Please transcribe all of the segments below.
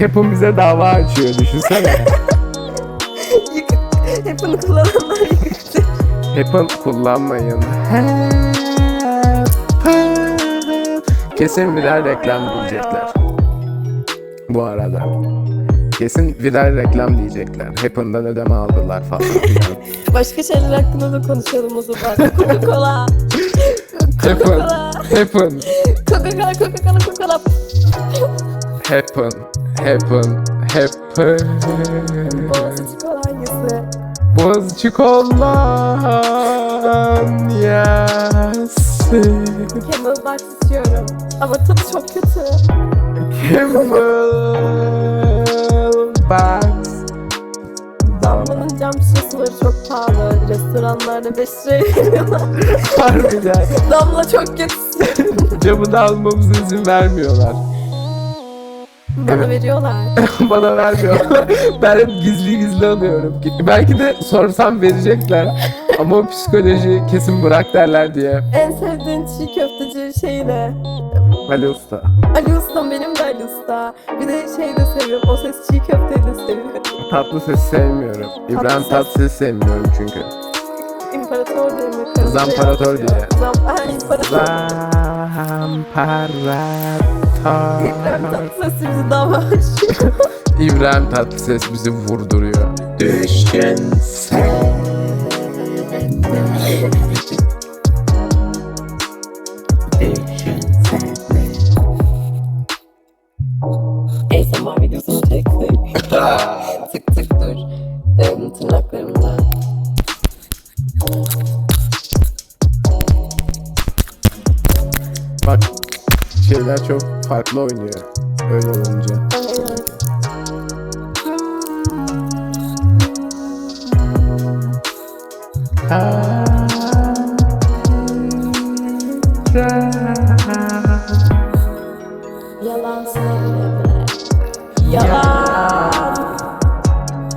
Bize dava açıyor düşünsene. Bunu kullananlar yıkıktı. Apple kullanmayın. Kesin viral reklam diyecekler. Bu arada. Kesin viral reklam diyecekler. Apple'dan ödeme aldılar falan. Başka şeyler hakkında da konuşalım o zaman. Coca-Cola. Coca-Cola. Apple. Coca-Cola, Coca-Cola, Coca-Cola. Happen, happen, happen. Boğaziçi kolonyası. Boğaziçi kolonyası. Camel Box istiyorum. Ama tadı çok kötü. Camelback. Damlanın cam şişeleri çok pahalı. Restoranlarda 5 liraya veriyorlar. Harbiden. Damla çok kötü. Camını almamıza izin vermiyorlar. Bana veriyorlar. Bana vermiyorlar. Ben hep gizli gizli alıyorum. Belki de sorsam verecekler. Ama o psikoloji kesin bırak derler diye. En sevdiğin çiğ köfteci şey ne? Ali Usta. Ali Usta benim de Ali Usta. Bir de şey de seviyorum. O ses çiğ köfteyi de seviyorum. Tatlı ses sevmiyorum. İbrahim Tatlı ses. Tatlıses sevmiyorum çünkü. İmparator diye mi? Zamparator diye. Zam ha, İmparator. İbrahim. Tatlıses bizi dava. İbrahim Tatlıses bizi vurduruyor. Düşünsene. ASMR videosunu çektik. tık tık dur. Tırnaklarımda. Bak şeyler çok farklı oynuyor. Öyle olunca. Aynen. Yalan söyleme. Yalan.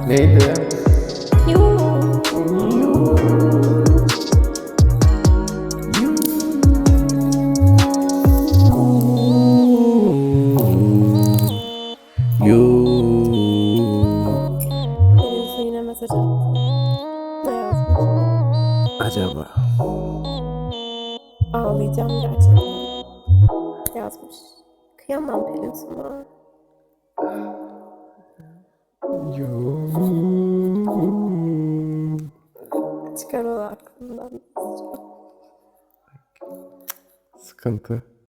Neydi? Yuh. Acaba? Ağlayacağım gerçekten. Yazmış. Kıyamam Pelin sana. Yo. Çıkar onu aklımdan. Sıkıntı.